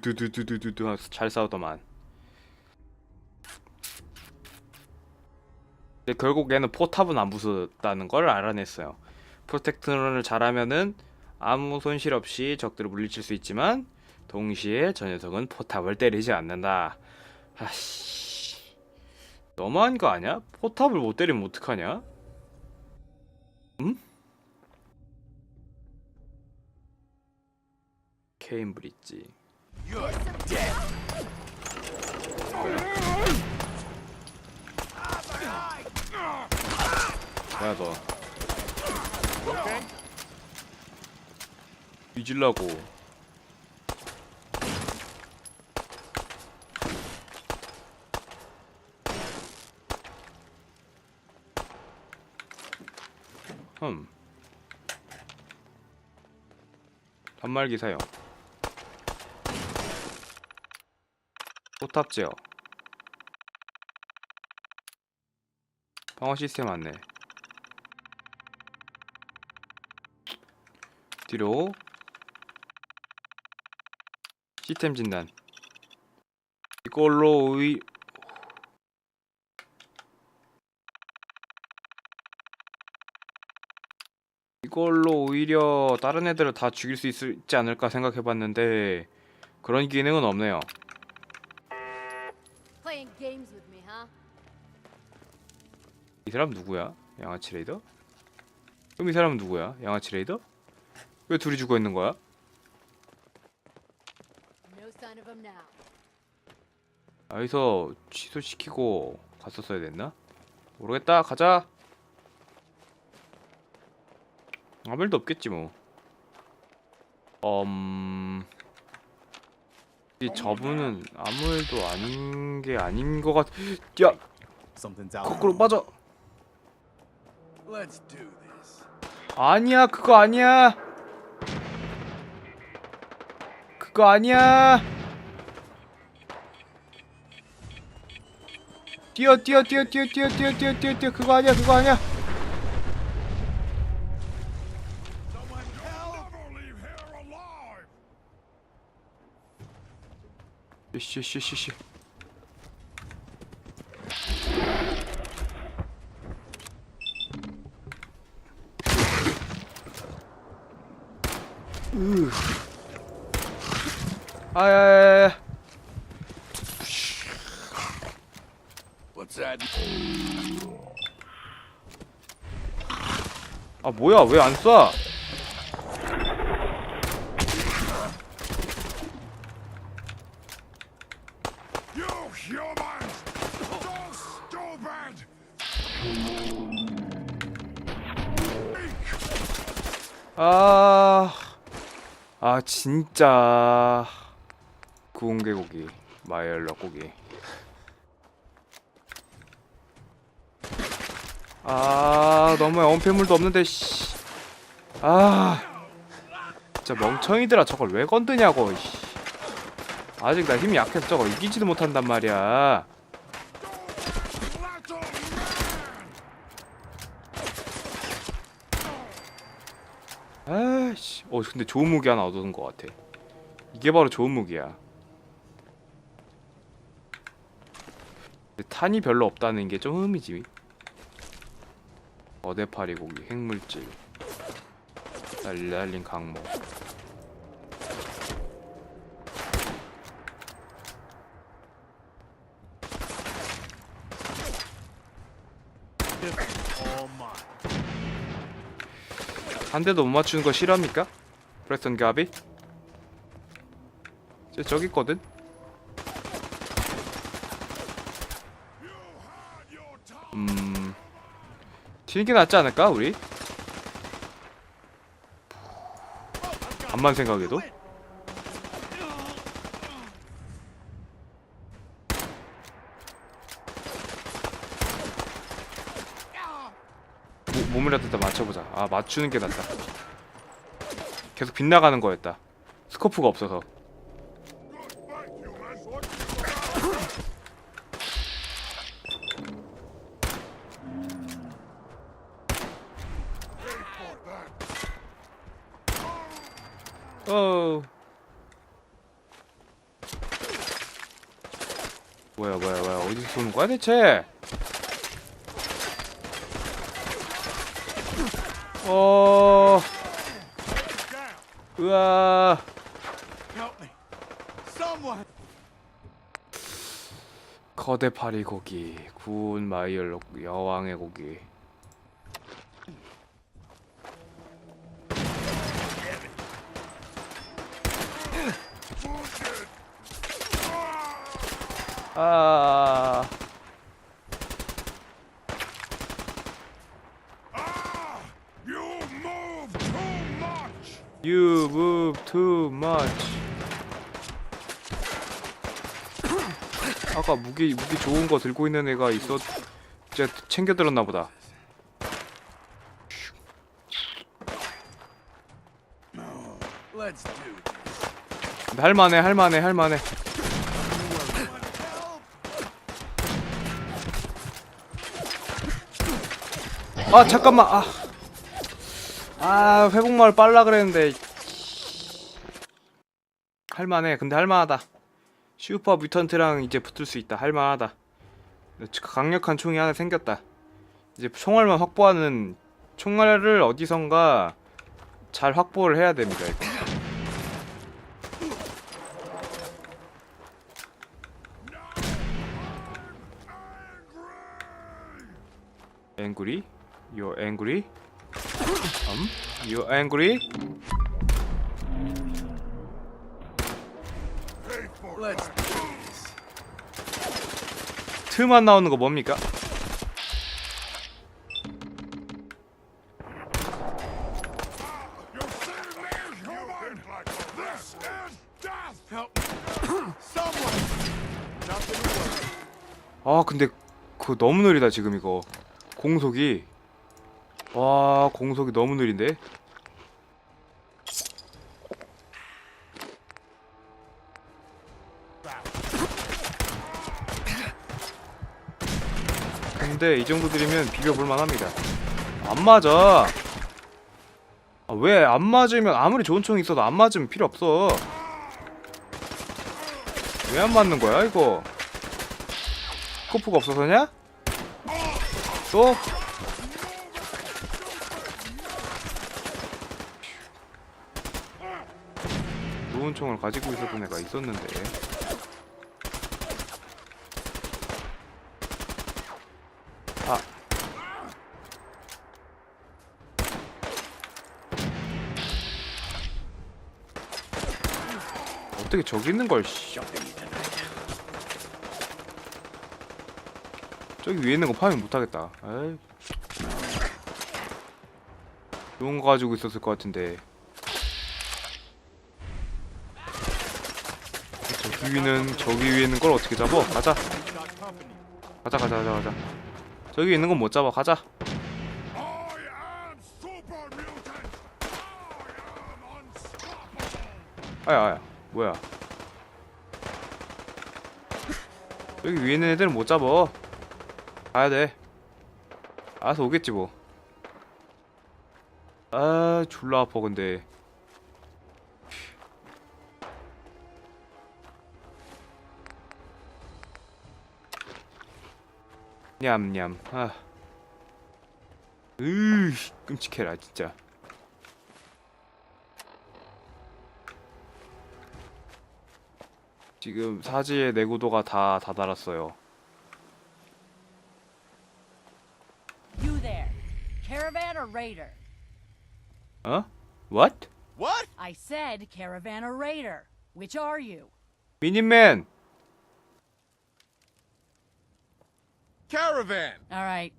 두두두두두두 잘 싸우더만. 근데 결국 얘는 포탑은 안 부쉈다는 걸 알아냈어요. 프로텍트런을 잘하면은 아무 손실 없이 적들을 물리칠 수 있지만 동시에 저 녀석은 포탑을 때리지 않는다. 아씨, 너무한 거 아니야? 포탑을 못 때리면 어떡하냐? 음? 케임브리지. 뭐야 너? 뒤질라고. 흠. 단말기 사용. 포탑 제어. 방어 시스템 안내. 뒤로 시스템 진단. 이걸로 의 이걸로 오히려 다른 애들을 다 죽일 수 있- 있지 않을까 생각해봤는데 그런 기능은 없네요. 이 사람 누구야? 양아치 레이더? 그럼 이 사람은 누구야? 양아치 레이더? 왜 둘이 죽어 있는 거야? 아, 여기서 취소시키고 갔었어야 됐나? 모르겠다. 가자. 아무 일도 없겠지 뭐. 음... 이 저분은 아무 일도 아닌 게 아닌 것 같... 야! 거꾸로 빠져! Let's do this. 아니야 그거 아니야 그거 아니야 뛰어 뛰어 뛰어 뛰어 뛰어 뛰어 뛰어 뛰어 뛰어 그거 아니야 그거 아니야 Someone help! Never leave here alive! 씨씨씨 씨 아야야야? 아 뭐야 왜 안 쏴? 진짜 구운 개고기 마이얼러 고기. 아 너무 엄폐물도 없는데 씨. 아 진짜 멍청이들아 저걸 왜 건드냐고. 씨. 아직 나 힘이 약해서 저걸 이기지도 못한단 말이야. Little man! 아씨, 어 근데 좋은 무기 하나 얻은 것 같아. 이게 바로 좋은 무기야. 탄이 별로 없다는 게 좀 흠이지. 어대파리 고기, 핵물질, 날린 mine. 한 대도 못 맞추는 거 싫어합니까? 프레스턴 가비? 저 저기 있거든. 음, 튀는 게 낫지 않을까 우리? 암만 생각해도. 모- 몸이라도 더 맞춰보자. 아 맞추는 게 낫다. 계속 빗나가는 거였다. 스코프가 없어서. 어. 뭐야 뭐야 뭐야 어디서 쏘는 거야 대체? 어. 으아, Help me. Someone. 거대 파리 고기, 구운 마이얼 여왕의 고기. 아, Ah! You move too much. you move too much. 아까 무기 무기 좋은 거 들고 있는 애가 있어. 진짜 챙겨 들었나 보다. 할만해, 할만해, 할만해. 아 잠깐만 아. 아 회복마을 빨라 그랬는데 할만해 근데 할만하다 슈퍼 뮤턴트랑 이제 붙을 수 있다 할만하다 강력한 총이 하나 생겼다 이제 총알만 확보하는 총알을 어디선가 잘 확보를 해야 됩니다 이거. angry? You're angry? Angry? 트만 나오는 거 뭡니까? 아 근데 그거 너무 느리다 지금 이거 공속이 와 공속이 너무 느린데 근데 이 정도 들이면 비벼볼 만 합니다. 안 맞아. 아, 왜 안 맞으면 아무리 좋은 총이 있어도 안 맞으면 필요 없어. 왜 안 맞는 거야 이거? 스코프가 없어서냐? 또? 좋은 총을 가지고 있었던 애가 있었는데 어떻게 저기 있는 걸 씨. 저기 위에 있는 거 파밍 못하겠다. 에이. 좋은 거 가지고 있었을 것 같은데. 저기 위는 저기 위에 있는 걸 어떻게 잡어? 가자. 가자 가자 가자 가자. 저기 있는 건 못 잡아. 가자. 아야 아야. 뭐야? 여기 위에 있는 애들은 못 잡어. 가야 돼. 알아서 오겠지 뭐. 아 졸라 아파 근데. 냠냠. 아. 으 끔찍해라 진짜. 지금 사지의 내구도가 다 다달았어요. You there. Caravan or raider? 어? What? What? I said caravan or raider. Which are you? 미니맨. Caravan. All right.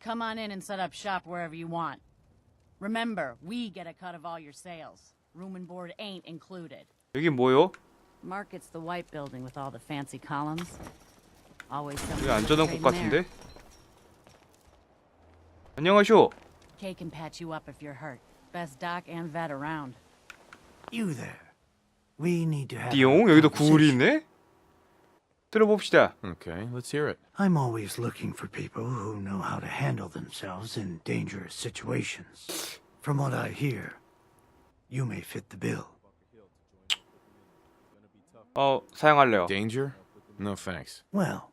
Come on in and set up shop wherever you want. Remember, we get a cut of all your sales. Room and board ain't included. 여기 뭐요? Market's the white building with all the fancy columns. Always 여기 something 안전한 곳 trading there. 같은데? 안녕하쇼. Kay can patch you up if you're hurt. Best doc and vet around. You there. We need to have. a 띠용 여기도 구울이 conversation. 있네. 들어봅시다. Okay, let's hear it. I'm always looking for people who know how to handle themselves in dangerous situations. From what I hear, you may fit the bill. 어 사용할래요. Danger? No thanks. Well,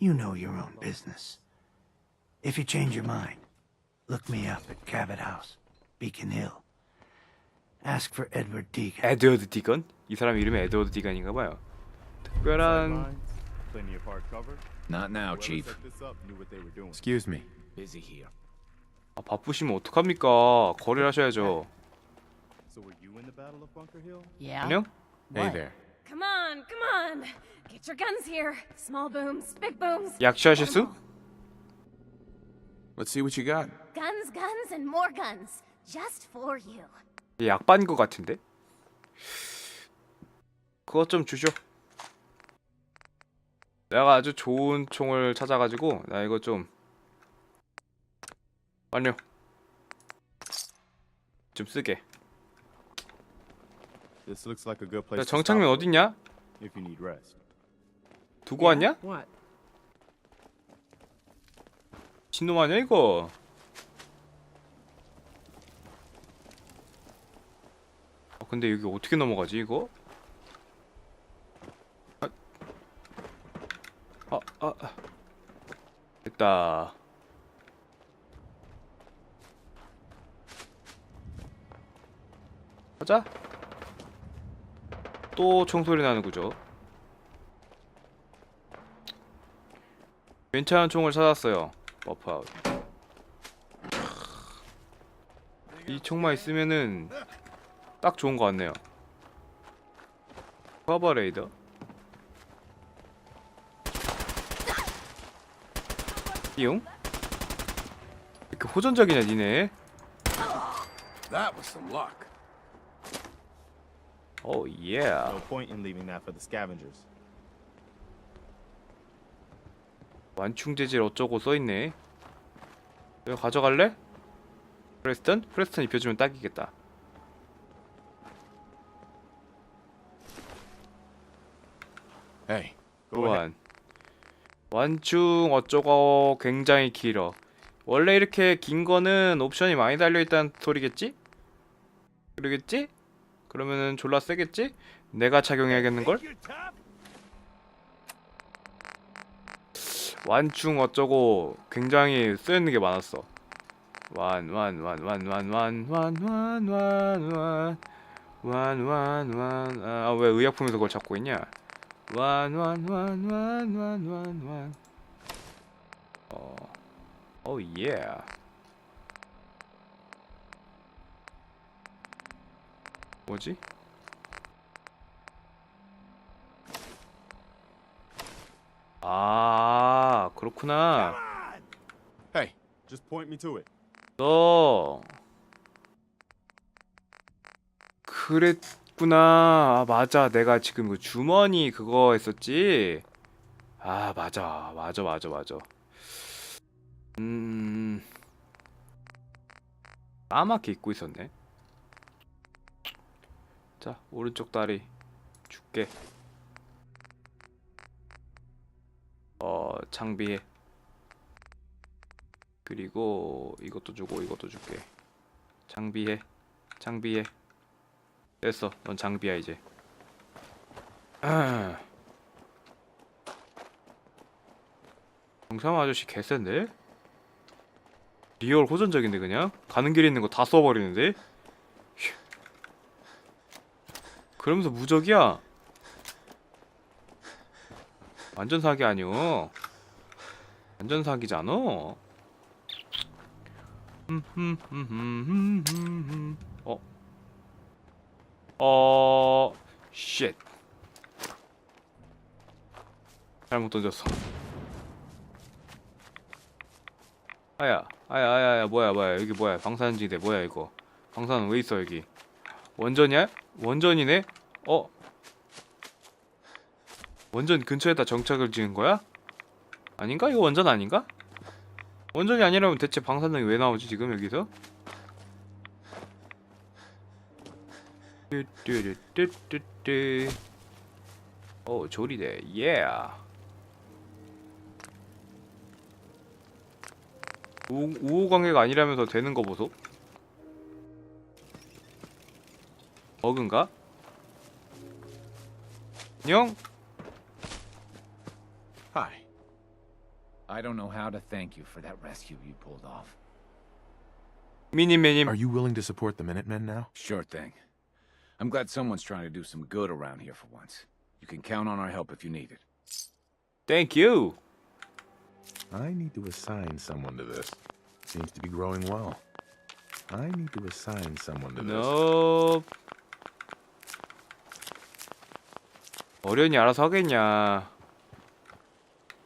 you know your own business. If you change your mind, look me up at Cabot House, Beacon Hill. Ask for Edward Deegan. 에드워드 디건? 이 사람 이름이 에드워드 디건인가 봐요. 특별한 plenty of hard cover. Not now, Chief. set this up knew what they were doing. Excuse me. Busy here. 아, 바쁘시면 어떡합니까? 거래를 하셔야죠. So were you in the Battle of Bunker Hill? Yeah? 안녕? Hey there. Come on, come on. Get your guns here. Small booms, big booms. 약취하실 수? Let's see what you got. Guns, guns, and more guns. Just for you. 약반 거 같은데? 그것 좀 주죠. 내가 아주 좋은 총을 찾아가지고 나 이거 좀 완료. 좀 쓰게. This looks like a good place. 야, stop 어딨냐? if you need rest. 두고 왔냐? What? 신놈 아니야 이거? 아, 근데 여기 어떻게 넘어가지 이거? 아, 아, 아, 아. 됐다. 가자. 또 총소리 나는 구조. 괜찮은 총을 찾았어요. 버프아웃. 이 총만 있으면은 딱 좋은 것 같네요. 커버 레이더. 띠용. 이렇게 호전적이냐 니네? That was some luck. 오 예. No point in leaving that for the scavengers. 완충 재질 어쩌고 써있네. 이거 가져갈래? 프레스턴? 프레스턴 입혀주면 딱이겠다. Hey, Go ahead. 또한 완충 어쩌고 굉장히 길어. 원래 이렇게 긴 거는 옵션이 많이 달려 있다는 소리겠지? 그러겠지? 그러면은 졸라 세겠지? 내가 착용해야겠는 걸? 완충 어쩌고 굉장히 쓰여있는 게 많았어. 완 완 완 완 완 완 완 완 완 완 완 완 아 왜 의약품에서 그걸 찾고 있냐? 완 완 완 완 완 완 완 어. 오 예. 뭐지? 아, 그렇구나. Hey, just point me to it. 너 그랬구나. 아, 맞아. 내가 지금 그 주머니 그거 했었지. 아, 맞아. 맞아, 맞아, 맞아. 음. 까맣게 입고 있었네. 자, 오른쪽 다리 줄게. 어, 장비해. 그리고 이것도 주고 이것도 줄게. 장비해. 장비해. 됐어. 넌 장비야 이제. 아. 정삼 아저씨 개센데? 리얼 호전적인데 그냥 가는 길에 있는 거 다 써버리는데? 그러면서 무적이야. 완전 사기 아니오. 완전 사기잖아. 어? 어... 쉣. 잘못 던졌어. 아야, 아야, 아야, 아야, 뭐야, 뭐야, 여기 뭐야, 방산지대, 뭐야, 이거. 방산은 왜 있어, 여기? 원전이야? 원전이네? 어? 원전 근처에다 정착을 지은 거야? 아닌가? 이거 원전 아닌가? 원전이 아니라면 대체 방사능이 왜 나오지 지금 여기서? 뚜뚜뚜뚜뚜뚜 오 조리대 예 우, 우호 관계가 아니라면서 되는 거 보소 버그인가? 안녕? I don't know how to thank you for that rescue you pulled off. 미니매님 Are you willing to support the Minutemen now? Sure thing. I'm glad someone's trying to do some good around here for once. You can count on our help if you need it. Thank you. I need to assign someone to this. Seems to be growing well. I need to assign someone to this. No. 어련히 알아서 하겠냐.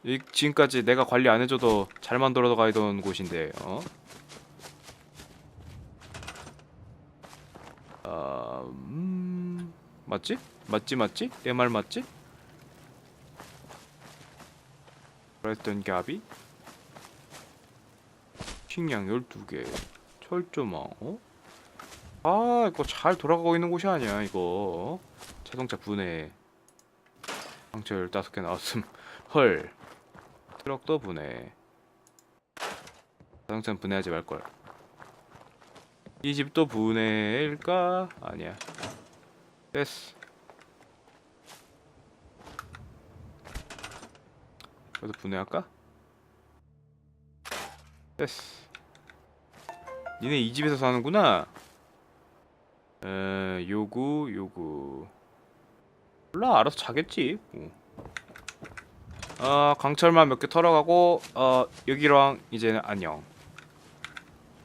이 지금까지 내가 관리 안 해줘도 잘 만들어 가던 곳인데, 어? 아, 음, 맞지? 맞지 맞지? 내 말 맞지? 그랬던 갸비? 식량 12개 철조망 어? 아 이거 잘 돌아가고 있는 곳이 아니야 이거 자동차 분해 상처 15개 나왔음. 헐. 트럭도 분해 자동차는 분해하지 말걸. 이 집도 분해일까? 아니야. 됐어. 그래도 분해할까? 됐어. 니네 이 집에서 사는구나. 에 요구 요구 몰라 알아서 자겠지 뭐. 어 강철만 몇 개 털어가고 어 여기랑 이제는 안녕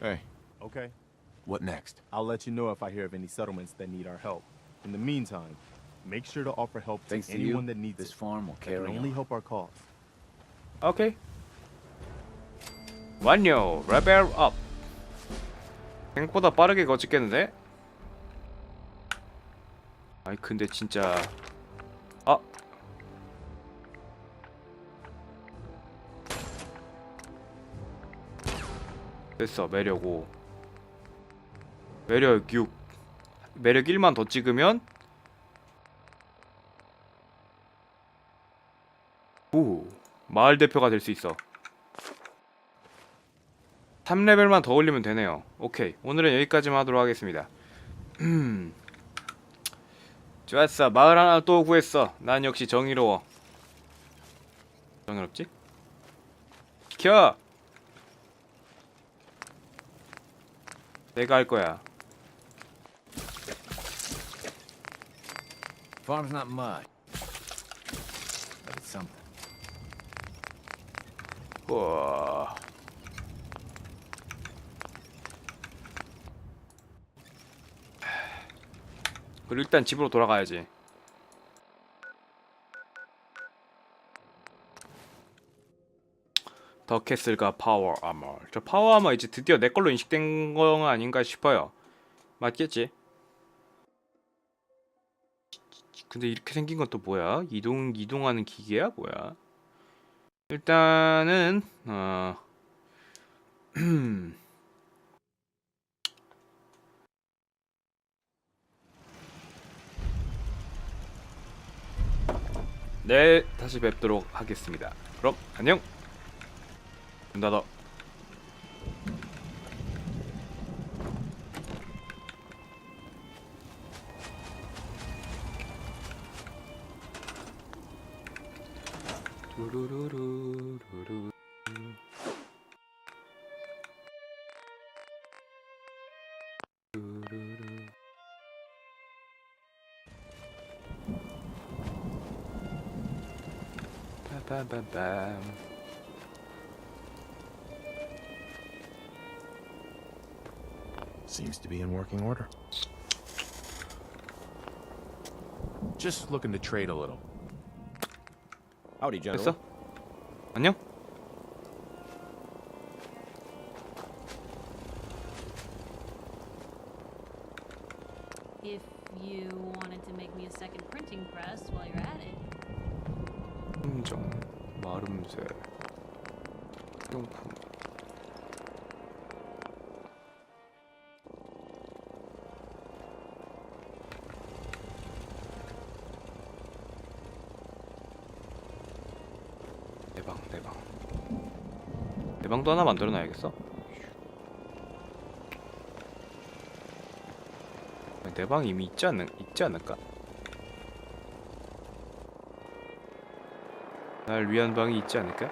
Hey, Okay. what next? I'll let you know if I hear of any settlements that need our help. In the meantime, make sure to offer help to Thanks to anyone you, that needs this it. farm will That can carry only on. help our cause. 오케이 완료 레벨 업 생각보다 빠르게 거짓겠는데 아이 근데 진짜 됐어 매력 5 매력 6 매력 1만 더 찍으면? 오 마을 대표가 될 수 있어. 3레벨만 더 올리면 되네요. 오케이 오늘은 여기까지만 하도록 하겠습니다. 좋았어 마을 하나 또 구했어. 난 역시 정의로워. 정의롭지? 비켜 내가 할 거야 Farm's not much, but it's something. 우와 그리고 일단 집으로 돌아가야지 더 캐슬과 파워 아머 저 파워 아머 이제 드디어 내 걸로 인식된 거 아닌가 싶어요 맞겠지? 근데 이렇게 생긴 건 또 뭐야? 이동 이동하는 기계야 뭐야? 일단은 어 네, 다시 뵙도록 하겠습니다. 그럼 안녕. 無駄だ。ルルルルル。ルバ Seems to be in working order. Just looking to trade a little. Howdy, 됐어? 안녕? If you wanted to make me a second printing press while you're at it. 함정, 마름새, 용품. 창도 하나 만들어 놔야겠어 내 방 이미 있지, 않, 있지 않을까? 날 위한 방이 있지 않을까?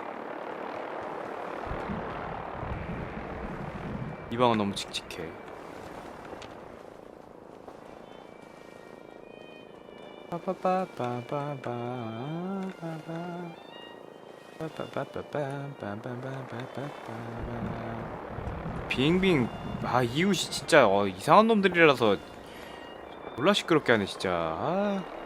이 방은 너무 칙칙해 빠빠빠빠빠빠빠 빙빙. 아 이웃이 진짜 어, 이상한 놈들이라서. 몰라 시끄럽게 하네 진짜. 아.